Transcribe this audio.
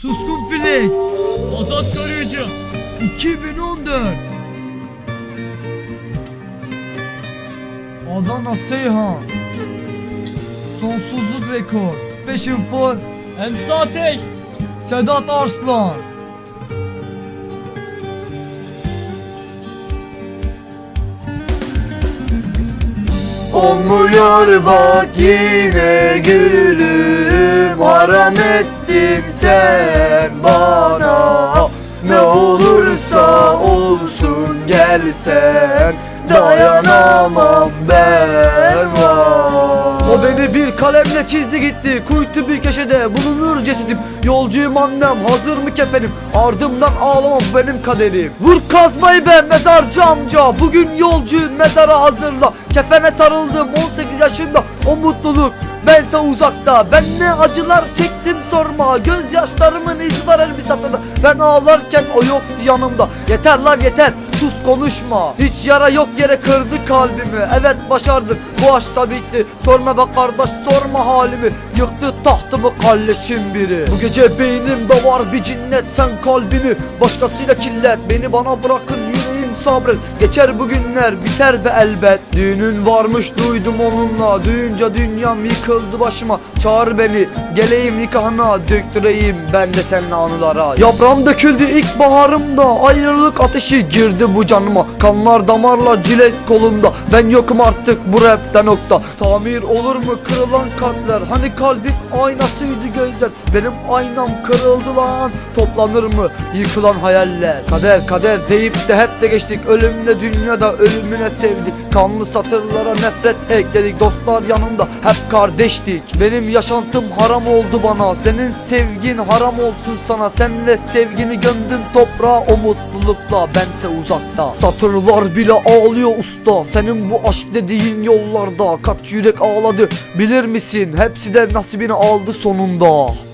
Suskun Filek Azat Koruyucu 2014 Adana Seyhan. Sonsuzluk Rekor Special for. Emsa Ateş. Sedat Arslan. Olmuyor bak yine gülüm Haram ettin sen bana Ne olursa olsun gelsen Dayanamam ben. O beni bir kalemle çizdi gitti Kuytu bir köşede bulunur cesedim Yolcuyum annem hazır mı kefenim? Ardımdan ağlamam benim kaderim. Vur kazmayı be mezarcı amca Bugün yolcuyum mezara hazırla. Kefene sarıldım 18 yaşında O mutluluk bense uzakta Ben ne acılar çektim sorma. Gözyaşlarımın izi var el bir satırda Ben ağlarken o yoktu yanımda. Yeter lan yeter sus konuşma. Hiç yara yok yere kırdı kalbimi. Evet başardık bu aşk da bitti. Sorma be kardeş sorma halimi. Yıktı tahtımı kalleşim biri. Bu gece beynimde var bir cinnet Sen kalbini başkasıyla kirlet Beni bana bırakın sabret Geçer bu günler biter be elbet. Düğünün varmış duydum onunla. Duyunca dünyam yıkıldı başıma. Çağır beni geleyim nikahına. Döktüreyim ben de seninle anılara. Yaprağım döküldü ilk baharımda. Ayrılık ateşi girdi bu canıma. Kanlar damarla cilet kolumda Ben yokum artık bu rapte nokta Tamir olur mu kırılan kalpler? Hani kalbin aynasıydı gözler? Benim aynam kırıldı lan. Toplanır mı yıkılan hayaller? Kader kader deyip de hep de geçtik Ölümle dünyada ölümüne sevdik. Kanlı satırlara nefret ekledik. Dostlar yanımda hep kardeştik. Benim yaşantım haram oldu bana. Senin sevgin haram olsun sana. Senle sevgini gömdüm toprağa. O mutlulukla bense uzakta. Satırlar bile ağlıyor usta. Senin bu aşk dediğin yollarda Kaç yürek ağladı. Bilir misin? Hepsi de nasibini aldı sonunda